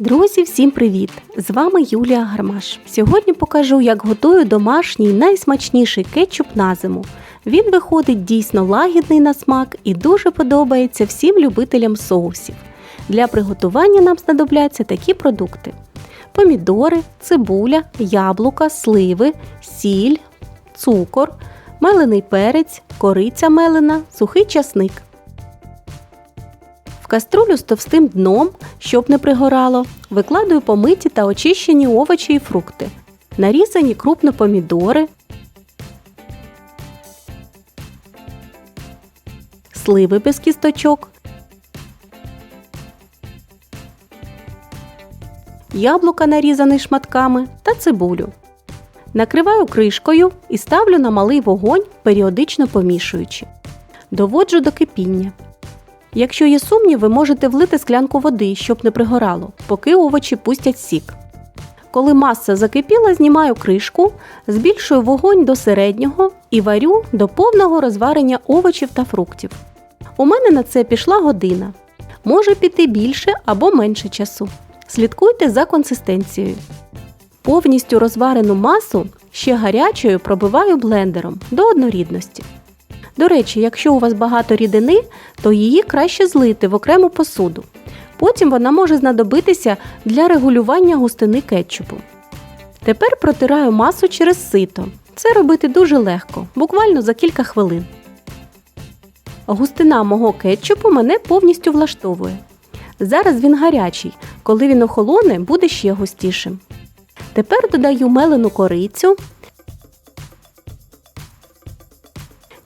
Друзі, всім привіт! З вами Юлія Гармаш. Сьогодні покажу, як готую домашній найсмачніший кетчуп на зиму. Він виходить дійсно лагідний на смак і дуже подобається всім любителям соусів. Для приготування нам знадобляться такі продукти: помідори, цибуля, яблука, сливи, сіль, цукор, мелений перець, кориця мелена, сухий часник. Каструлю з товстим дном, щоб не пригорало, викладаю помиті та очищені овочі і фрукти, нарізані крупно помідори, сливи без кісточок, яблука нарізані шматками та цибулю. Накриваю кришкою і ставлю на малий вогонь, періодично помішуючи. Доводжу до кипіння. Якщо є сумніви, можете влити склянку води, щоб не пригорало, поки овочі пустять сік. Коли маса закипіла, знімаю кришку, збільшую вогонь до середнього і варю до повного розварення овочів та фруктів. У мене на це пішла година. Може піти більше або менше часу. Слідкуйте за консистенцією. Повністю розварену масу ще гарячою пробиваю блендером до однорідності. До речі, якщо у вас багато рідини, то її краще злити в окрему посуду. Потім вона може знадобитися для регулювання густини кетчупу. Тепер протираю масу через сито. Це робити дуже легко, буквально за кілька хвилин. Густина мого кетчупу мене повністю влаштовує. Зараз він гарячий, коли він охолоне, буде ще густішим. Тепер додаю мелену корицю,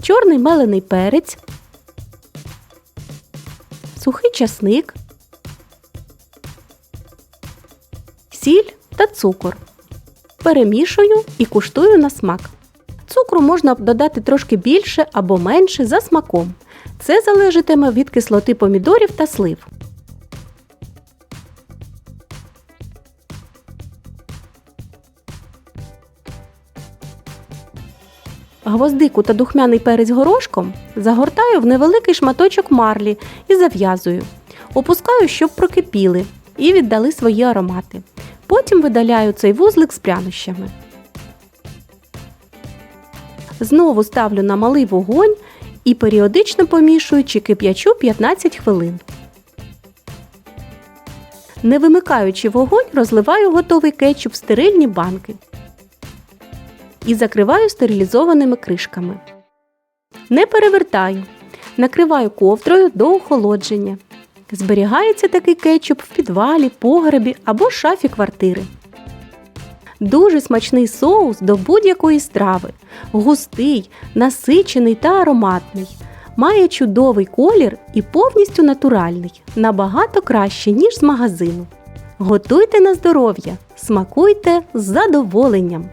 чорний мелений перець, сухий часник, сіль та цукор. Перемішую і куштую на смак. Цукру можна додати трошки більше або менше за смаком. Це залежатиме від кислоти помідорів та слив. Гвоздику та духмяний перець горошком загортаю в невеликий шматочок марлі і зав'язую. Опускаю, щоб прокипіли і віддали свої аромати. Потім видаляю цей вузлик з прянощами. Знову ставлю на малий вогонь і періодично помішую чи кип'ячу 15 хвилин. Не вимикаючи вогонь, розливаю готовий кетчуп в стерильні банки і закриваю стерилізованими кришками. Не перевертаю. Накриваю ковдрою до охолодження. Зберігається такий кетчуп в підвалі, погребі або шафі квартири. Дуже смачний соус до будь-якої страви. Густий, насичений та ароматний. Має чудовий колір і повністю натуральний. Набагато краще, ніж з магазину. Готуйте на здоров'я, смакуйте з задоволенням!